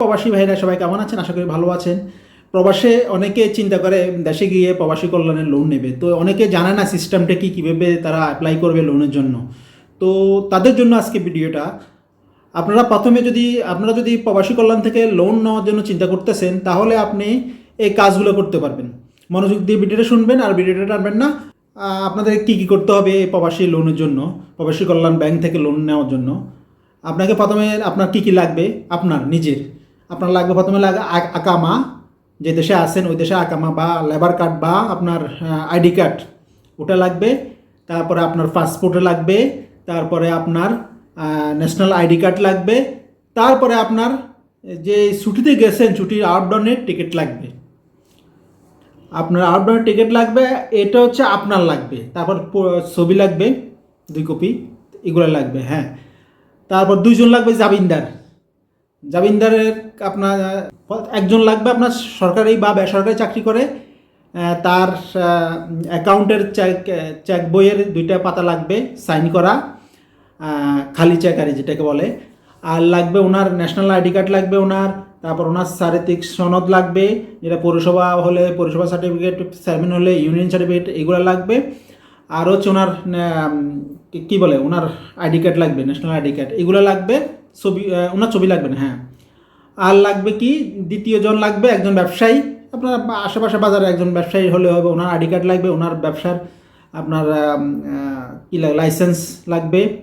প্রবাসী ভাইরা সবাই কেমন আছেন? আশা করি ভালো আছেন। প্রবাসে অনেকে চিন্তা করে দেশে গিয়ে প্রবাসী কল্যাণের লোন নেবে। তো অনেকে জানে না সিস্টেমটা কি, কীভাবে তারা অ্যাপ্লাই করবে লোনের জন্য। তো তাদের জন্য আজকে ভিডিওটা। আপনারা প্রথমে যদি, আপনারা যদি প্রবাসী কল্যাণ থেকে লোন নেওয়ার জন্য চিন্তা করতেছেন, তাহলে আপনি এই কাজগুলো করতে পারবেন। মনোযোগ দিয়ে ভিডিওটা শুনবেন আর ভিডিওটা টানবেন না। আপনাদের কী কী করতে হবে এই প্রবাসী লোনের জন্য, প্রবাসী কল্যাণ ব্যাংক থেকে লোন নেওয়ার জন্য? আপনাকে প্রথমে আপনার কী কী লাগবে? আপনার, নিজের। আপনার লাগবে প্রথমে লাগবে আকামা, যে দেশে আছেন, ওই দেশে আকামা বা লেবার কার্ড বা আপনার আইডি কার্ড, ওটা লাগবে। তারপরে আপনার পাসপোর্টে লাগবে, তারপরে আপনার ন্যাশনাল আইডি কার্ড লাগবে, তারপরে আপনার, যে ছুটিতে গেছেন ছুটির আউটডাউনের টিকিট লাগবে। আপনার আউটডোর টিকিট লাগবে, এটা হচ্ছে আপনার লাগবে। তারপর ছবি লাগবে, দুই কপি, এগুলো লাগবে হ্যাঁ। তারপর দুইজন লাগবে জামিনদার। জামিনদারের আপনার একজন লাগবে আপনার সরকারি বা বেসরকারি চাকরি করে তার অ্যাকাউন্টের চেক চেক বইয়ের দুইটা পাতা লাগবে সাইন করা খালি চেক আর যেটাকে বলে। আর লাগবে ওনার ন্যাশনাল আইডি কার্ড লাগবে ওনার, তারপর ওনার চারিত্রিক সনদ লাগবে, যেটা পৌরসভা হলে পৌরসভা সার্টিফিকেট চেয়ারম্যান হলে ইউনিয়ন সার্টিফিকেট এগুলো লাগবে। আর হচ্ছে ওনার কি বলে, ওনার আইডি কার্ড লাগবে ন্যাশনাল আইডি কার্ড এগুলো লাগবে। ছবি ওনার ছবি লাগবে না হ্যাঁ। আর লাগবে কি, দ্বিতীয় জন লাগবে একজন ব্যবসায়ী। আপনার আশেপাশে বাজারে একজন ব্যবসায়ী হলে হবে, ওনার আইডি কার্ড লাগবে, ওনার ব্যবসার আপনার কি লাইসেন্স লাগবে।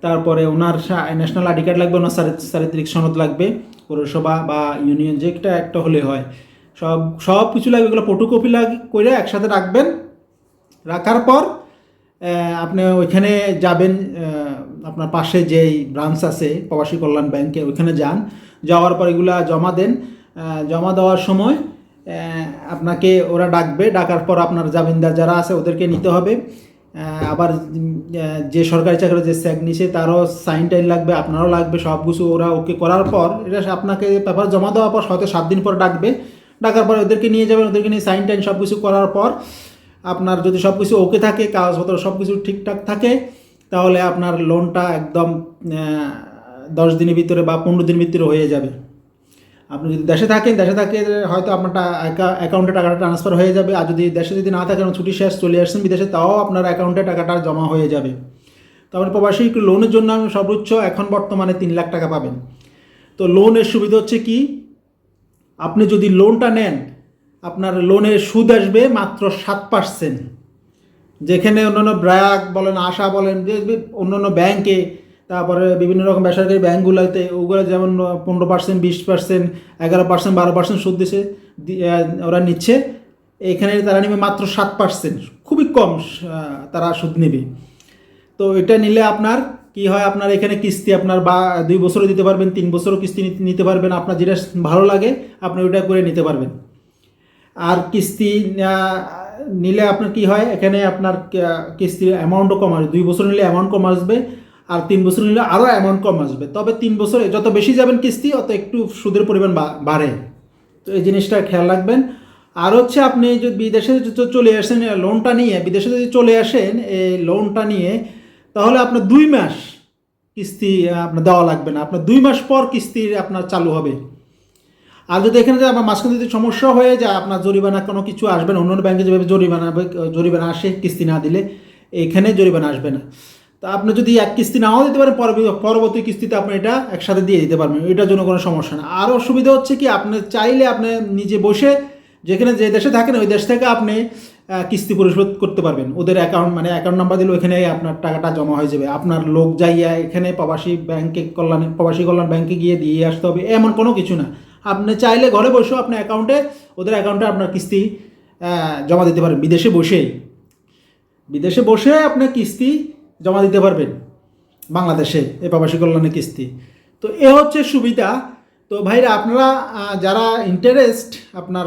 তারপরে ওনার ন্যাশনাল আইডি কার্ড লাগবে, ওনার চারি- চারিত্রিক সনদ লাগবে, পৌরসভা বা ইউনিয়ন, যেটা একটা হলে হয়। সব সব কিছু লাগবে, এগুলো ফটোকপি লাগ করে একসাথে রাখবেন। রাখার পর আপনি ওইখানে যাবেন আপনার পাশে যেই ব্রাঞ্চ আছে, প্রবাসী কল্যাণ ব্যাংকে ওইখানে যান। যাওয়ার পর এগুলা জমা দেন। জমা দেওয়ার সময় আপনাকে ওরা ডাকবে। ডাকার পর আপনার জামিনদার যারা আছে ওদেরকে নিতে হবে। আবার যে সরকারি চাকরি যে স্যাক নিছে তারও সাইন টাইন লাগবে, আপনারও লাগবে সব কিছু ওরা ওকে করার পর এটা আপনাকে পেপার জমা দেওয়ার পর হয়তো সাত দিন পর ডাকবে। ডাকার পর ওদেরকে নিয়ে যাবেন, ওদেরকে নিয়ে সাইন টাইন সব কিছু করার পর আপনার যদি সব কিছু ওকে থাকে, কাগজপত্র সব কিছু ঠিকঠাক থাকে তাহলে আপনার লোনটা একদম দশ দিনের ভিতরে বা পনেরো দিনের ভিতরে হয়ে যাবে। আপনি যদি দেশে থাকেন, দেশে থাকে, হয়তো আপনার অ্যাকাউন্টে টাকাটা ট্রান্সফার হয়ে যাবে। আর যদি দেশে যদি না থাকেন ছুটি শেষ, চলে আসছেন বিদেশে, তাও আপনার অ্যাকাউন্টে টাকাটা জমা হয়ে যাবে। তারপরে প্রবাসী লোনের জন্য আমি সর্বোচ্চ এখন বর্তমানে তিন লাখ টাকা পাবেন। তো লোনের সুবিধা হচ্ছে কি? আপনি যদি লোনটা নেন, আপনার লোনের সুদ আসবে মাত্র সাত পার্সেন্ট যেখানে অন্যান্য ব্র্যাক বলেন, আশা বলেন, যে অন্যান্য ব্যাংকে তারপরে বিভিন্ন রকম বেসরকারি ব্যাঙ্কগুলোতে ওগুলো যেমন পনেরো পার্সেন্ট বিশ পার্সেন্ট এগারো পার্সেন্ট বারো পার্সেন্ট সুদ দিছে ওরা নিচ্ছে। এখানে তারা নেবে মাত্র সাত পার্সেন্ট খুবই কম তারা সুদ নেবে। তো এটা নিলে আপনার কি হয়, আপনার এখানে কিস্তি আপনার বা দুই বছরও দিতে পারবেন, তিন বছরও কিস্তি নিতে- পারবেন, আপনার যেটা ভালো লাগে, আপনি ওইটা করে নিতে পারবেন। আর কিস্তি নিলে আপনার কি হয়? এখানে আপনার কিস্তির অ্যামাউন্টও কম আসবে। দুই বছর নিলে অ্যামাউন্ট কম আসবে আর তিন বছর নিলে আরও অ্যামাউন্ট কম আসবে। তবে তিন বছরে যত বেশি যাবেন কিস্তি, অত একটু সুদের পরিমাণ বাড়ে। তো এই জিনিসটা খেয়াল রাখবেন। আর হচ্ছে আপনি যদি বিদেশে চলে আসেন লোনটা নিয়ে, বিদেশে যদি চলে আসেন, এই লোনটা নিয়ে, তাহলে আপনার দুই মাস কিস্তি, আপনার দেওয়া লাগবে না। আপনার দুই মাস পর কিস্তি আপনার চালু হবে। আর যদি এখানে আপনার মাঝখানে যদি সমস্যা হয়ে যায়, আপনার জরিমানা কোনো কিছু আসবে না অন্য ব্যাংকে যেভাবে জরিমানা জরিমানা আসে, কিস্তি না দিলে, এখানে জরিমানা আসবে না। তা আপনি যদি এক কিস্তি নাও দিতে পারেন পরবর্তী কিস্তিতে আপনি এটা একসাথে দিয়ে দিতে পারবেন, এটার জন্য কোনো সমস্যা না। আরও সুবিধা হচ্ছে কি, আপনি চাইলে আপনি নিজে বসে যেখানে যে দেশে থাকেন, ওই দেশ থেকে আপনি কিস্তি পরিশোধ করতে পারবেন। ওদের অ্যাকাউন্ট মানে অ্যাকাউন্ট নাম্বার দিলে ওইখানে আপনার টাকাটা জমা হয়ে যাবে। আপনার লোক যাইয়া এখানে প্রবাসী ব্যাংকে, কল্যাণে, প্রবাসী কল্যাণ ব্যাংকে গিয়ে দিয়ে আসতে হবে, এমন কোনো কিছু না। আপনি চাইলে ঘরে বসেও আপনার অ্যাকাউন্টে ওদের অ্যাকাউন্টে আপনার কিস্তি জমা দিতে পারেন বিদেশে বসেই। বিদেশে বসে আপনার কিস্তি জমা দিতে পারবেন। বাংলাদেশে, এই প্রবাসী কল্যাণের কিস্তি। তো এ হচ্ছে সুবিধা। তো ভাইরা, আপনারা যারা ইন্টারেস্ট আপনার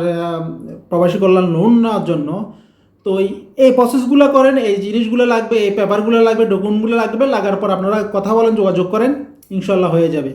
প্রবাসী কল্যাণ লোন নেওয়ার জন্য, তো এই প্রসেসগুলো করেন, এই জিনিসগুলো লাগবে, এই পেপারগুলো লাগবে ডকুমেন্টগুলো লাগবে, লাগার পর আপনারা কথা বলেন, যোগাযোগ করেন ইনশাল্লাহ হয়ে যাবে।